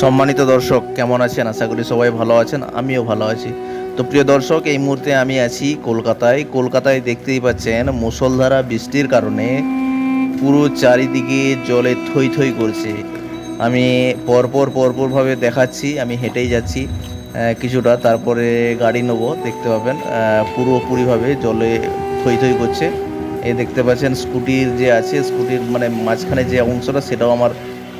সম্মানিত দর্শক, কেমন আছেন? আশা করি সবাই ভালো আছেন, আমিও ভালো আছি। তো প্রিয় দর্শক, এই মুহূর্তে আমি আছি কলকাতায়। কলকাতায় দেখতেই পাচ্ছেন মুসলধারা বৃষ্টির কারণে পুরো চারিদিকে জলে থই থই করছে। আমি পরপর পরপরভাবে দেখাচ্ছি, আমি হেঁটেই যাচ্ছি কিছুটা। তারপরে গাড়ি নেব, দেখতে পাবেন পুরোপুরিভাবে জলে থই থই করছে। এ দেখতে পাচ্ছেন স্কুটির যে আছে, স্কুটির মানে মাঝখানে যে অংশটা, সেটাও আমার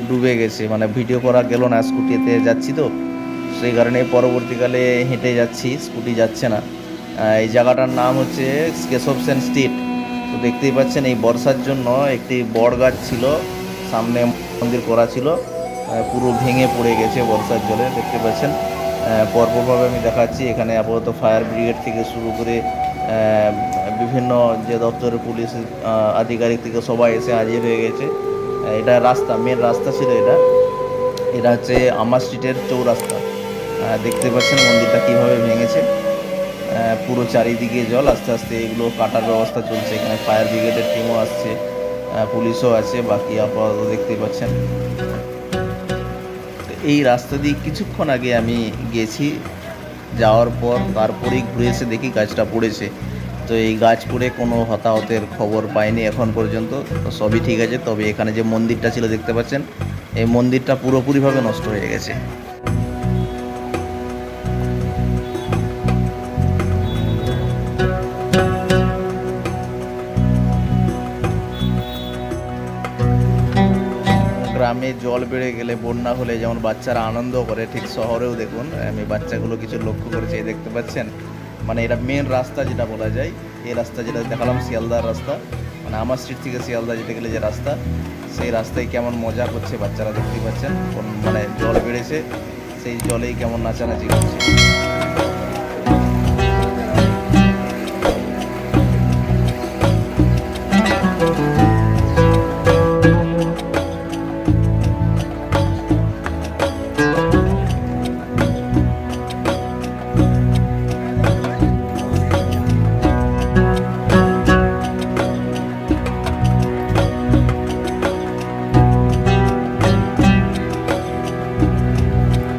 ডুবে গেছে। মানে ভিডিও করা গেল না স্কুটিতে যাচ্ছি তো। সেই কারণে পরবর্তীকালে হেঁটে যাচ্ছি, স্কুটি যাচ্ছে না। এই জায়গাটার নাম হচ্ছে কেশব সেন স্ট্রিট। তো দেখতেই পাচ্ছেন, এই বর্ষার জন্য একটি বড় গাছ ছিল, সামনে মন্দির করা ছিল। পুরো ভেঙে পড়ে গেছে বর্ষার জলে, দেখতে পাচ্ছেন। পরপরভাবে আমি দেখাচ্ছি, এখানে আপাতত ফায়ার ব্রিগেড থেকে শুরু করে বিভিন্ন যে দপ্তরের পুলিশ আধিকারিক থেকে সবাই এসে হাজির হয়ে গেছে। এটা রাস্তা মেন রাস্তা ছিল এটা। এটা হচ্ছে আমার স্ট্রিটের চৌরাস্তা। দেখতে পাচ্ছেন মন্দিরটা কীভাবে ভেঙেছে। পুরো চারিদিকে জল, আস্তে আস্তে এগুলো কাটার ব্যবস্থা চলছে। এখানে ফায়ার ব্রিগেডের টিমও আসছে পুলিশও আছে, বাকি আপাতত দেখতে পাচ্ছেন। এই রাস্তা দিয়ে কিছুক্ষণ আগে আমি গেছি, যাওয়ার পর তারপরেই ঘুরে এসে দেখি গাছটা পড়েছে। তো এই গাছ পড়ে কোনো হতাহতের খবর পাইনি এখন পর্যন্ত, তো সবই ঠিক আছে। তবে এখানে যে মন্দিরটা ছিল দেখতে পাচ্ছেন, এই মন্দিরটা পুরোপুরিভাবে নষ্ট হয়ে গেছে। গ্রামে জল বেড়ে গেলে বন্যা হলে যেমন বাচ্চারা আনন্দ করে, ঠিক শহরেও দেখুন, আমি বাচ্চাগুলো কিছু লক্ষ্য করেছি দেখতে পাচ্ছেন। মানে এটা মেন রাস্তা যেটা বলা যায়, এই রাস্তা যেটা দেখালাম, শিয়ালদার রাস্তা। মানে আমার স্ট্রিট থেকে শিয়ালদা যেতে গেলে যে রাস্তা, সেই রাস্তায় কেমন মজা করছে বাচ্চারা দেখতেই পাচ্ছেন। মানে জল বেড়েছে, সেই জলেই কেমন নাচানাচি করছে।